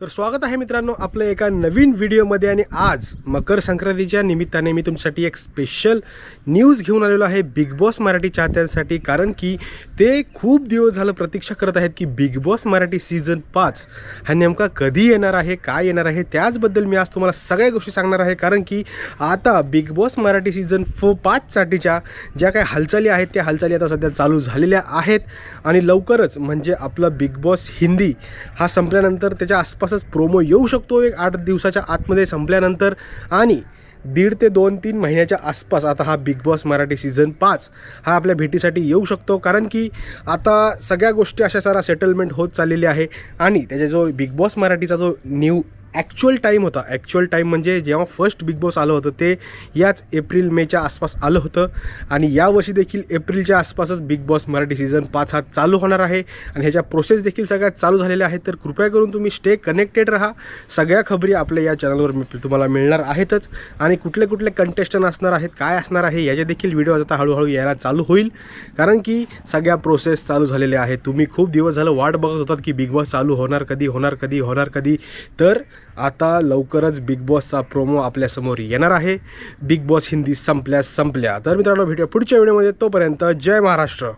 तर स्वागत आहे मित्रांनो आपलं एका नवीन व्हिडिओमध्ये आणि आज मकर संक्रांतीच्या निमित्ताने मी तुमच्यासाठी एक स्पेशल न्यूज घेऊन आलेलो आहे बिग बॉस मराठी चाहत्यांसाठी. कारण की ते खूप दिवस झालं प्रतीक्षा करत आहेत की बिग बॉस मराठी सीझन पाच हा नेमका कधी येणार आहे काय येणार आहे त्याचबद्दल मी आज तुम्हाला सगळ्या गोष्टी सांगणार आहे. कारण की आता बिग बॉस मराठी सीझन फो पाचसाठीच्या ज्या काही हालचाली आहेत त्या हालचाली आता सध्या चालू झालेल्या आहेत. आणि लवकरच म्हणजे आपलं बिग बॉस हिंदी हा संपल्यानंतर त्याच्या आसपास असाच प्रोमो येऊ शकतो एक आठ दिवसाच्या आतमध्ये संपल्यानंतर. आणि दीड ते दोन तीन महिन्याच्या आसपास आता हा बिग बॉस मराठी सीझन पाच हा आपल्या भेटीसाठी येऊ शकतो. कारण की आता सगळ्या गोष्टी अशा सारा सेटलमेंट होत चाललेली आहे. आणि त्याच्या जो बिग बॉस मराठीचा जो न्यू ॲक्च्युअल टाईम होता. ॲक्च्युअल टाईम म्हणजे जेव्हा फर्स्ट बिग बॉस आलं होतं ते याच एप्रिल मेच्या आसपास आलं होतं. आणि यावर्षी देखील एप्रिलच्या आसपासच बिग बॉस मराठी सीझन पाच हा चालू होणार आहे. आणि ह्याच्या प्रोसेस देखील सगळ्यात चालू झालेल्या आहेत. तर कृपया करून तुम्ही स्टे कनेक्टेड राहा. सगळ्या खबरी आपल्या या चॅनलवर तुम्हाला मिळणार आहेतच. आणि कुठले कुठले कंटेस्टंट असणार आहेत काय असणार आहे याचे देखील व्हिडिओ आता हळूहळू यायला चालू होईल. कारण की सगळ्या प्रोसेस चालू झालेल्या आहेत. तुम्ही खूप दिवस झालं वाट बघत होतात की बिग बॉस चालू होणार कधी होणार कधी होणार कधी. तर आता लवकरच बिग बॉसचा प्रोमो आपल्यासमोर येणार आहे. बिग बॉस हिंदी संपल्या संपल्या. तर मित्रांनो भेटूया पुढच्या व्हिडिओमध्ये तोपर्यंत जय महाराष्ट्र.